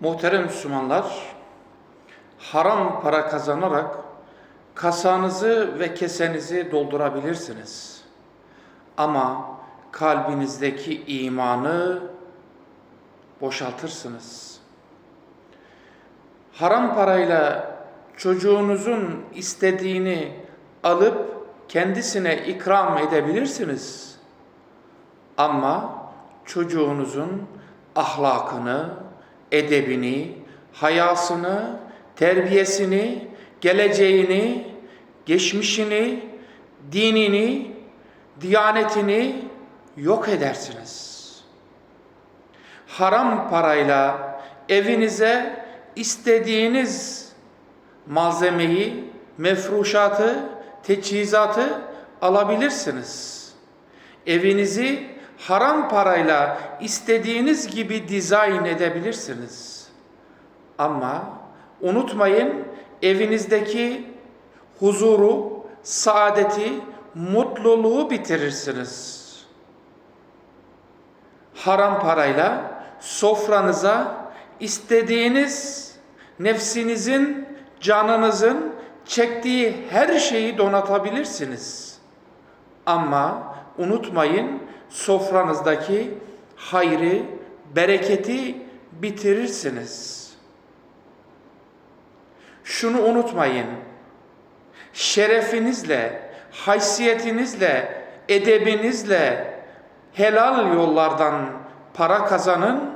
Muhterem Müslümanlar, haram para kazanarak kasanızı ve kesenizi doldurabilirsiniz. Ama kalbinizdeki imanı boşaltırsınız. Haram parayla çocuğunuzun istediğini alıp kendisine ikram edebilirsiniz. Ama çocuğunuzun ahlakını, edebini, hayasını, terbiyesini, geleceğini, geçmişini, dinini, diyanetini yok edersiniz. Haram parayla evinize istediğiniz malzemeyi, mefruşatı, teçhizatı alabilirsiniz. Evinizi haram parayla istediğiniz gibi dizayn edebilirsiniz. Ama unutmayın evinizdeki huzuru, saadeti, mutluluğu bitirirsiniz. Haram parayla sofranıza istediğiniz nefsinizin, canınızın çektiği her şeyi donatabilirsiniz. Ama unutmayın sofranızdaki hayrı, bereketi bitirirsiniz. Şunu unutmayın. Şerefinizle, haysiyetinizle, edebinizle helal yollardan para kazanın.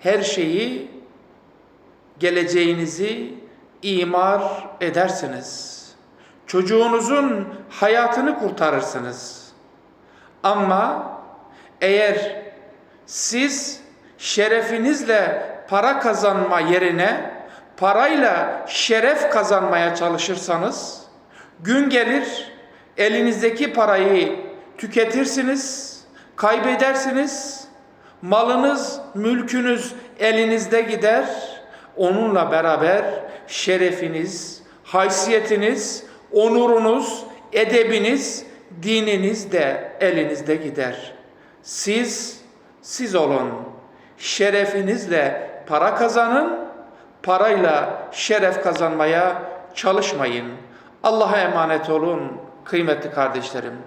Her şeyi geleceğinizi imar edersiniz. Çocuğunuzun hayatını kurtarırsınız. Ama eğer siz şerefinizle para kazanma yerine parayla şeref kazanmaya çalışırsanız gün gelir elinizdeki parayı tüketirsiniz, kaybedersiniz. Malınız, mülkünüz elinizde gider. Onunla beraber şerefiniz, haysiyetiniz, onurunuz, edebiniz, dininiz de elinizde gider. Siz, siz olun. Şerefinizle para kazanın, parayla şeref kazanmaya çalışmayın. Allah'a emanet olun kıymetli kardeşlerim.